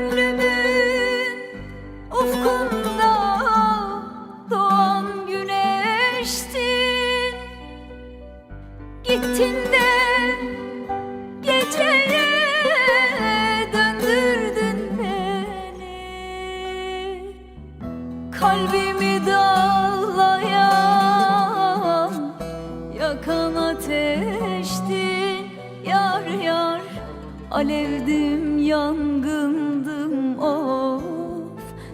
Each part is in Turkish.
gönlümün ufkunda doğan güneştin. Gittin de geceye döndürdün beni. Kalbimi dağlayan yakan ateştin yar yar Alevdim yangın of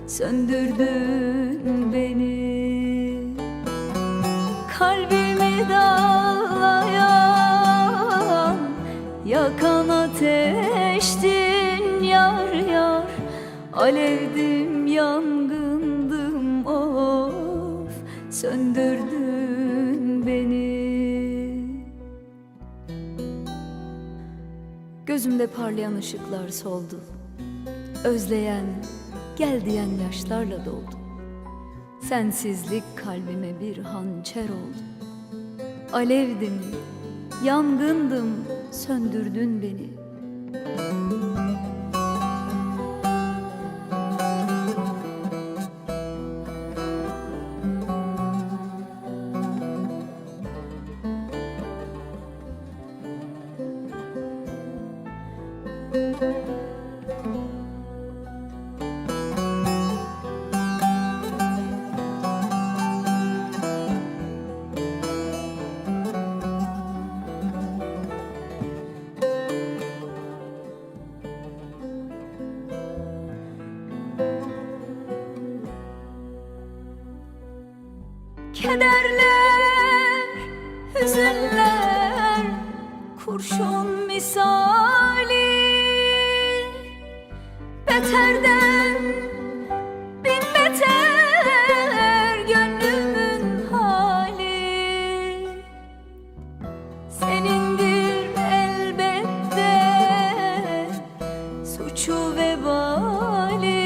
Söndürdün beni. Kalbimi dağlayan Yakan ateştin yar yar. Alevdim yangındım of Söndürdün beni. Gözümde parlayan ışıklar soldu Özleyen, gel diyen yaşlarla doldu Sensizlik kalbime bir hançer oldu. Alevdim, yangındım, söndürdün beni Kederler, hüzünler, kurşun misali. Beterden bin beter gönlümün hali. Senindir elbette suçu vebali.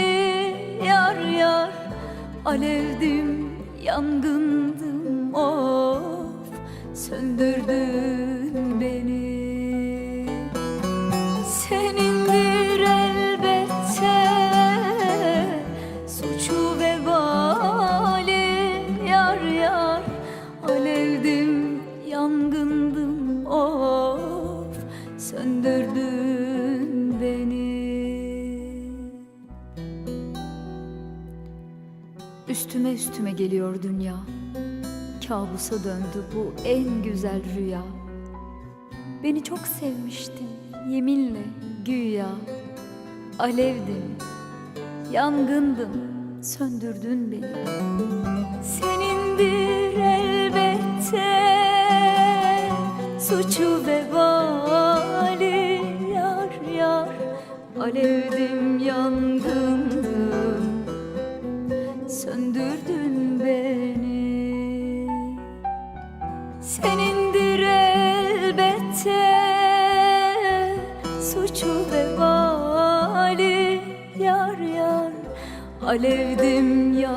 Yar yar alevdim yangındım of Söndürdün beni. Senindir elbette suçu vebali Yar yar alevdim yangındım of Söndürdün Üstüme üstüme geliyor dünya. Kabusa döndü bu en güzel rüya. Beni çok sevmiştin yeminle güya. Alevdim, yangındım, söndürdün beni. Senindir elbette suçu söndürdün beni. Senindir elbette suçu vebali Yar yar alevdim yangındım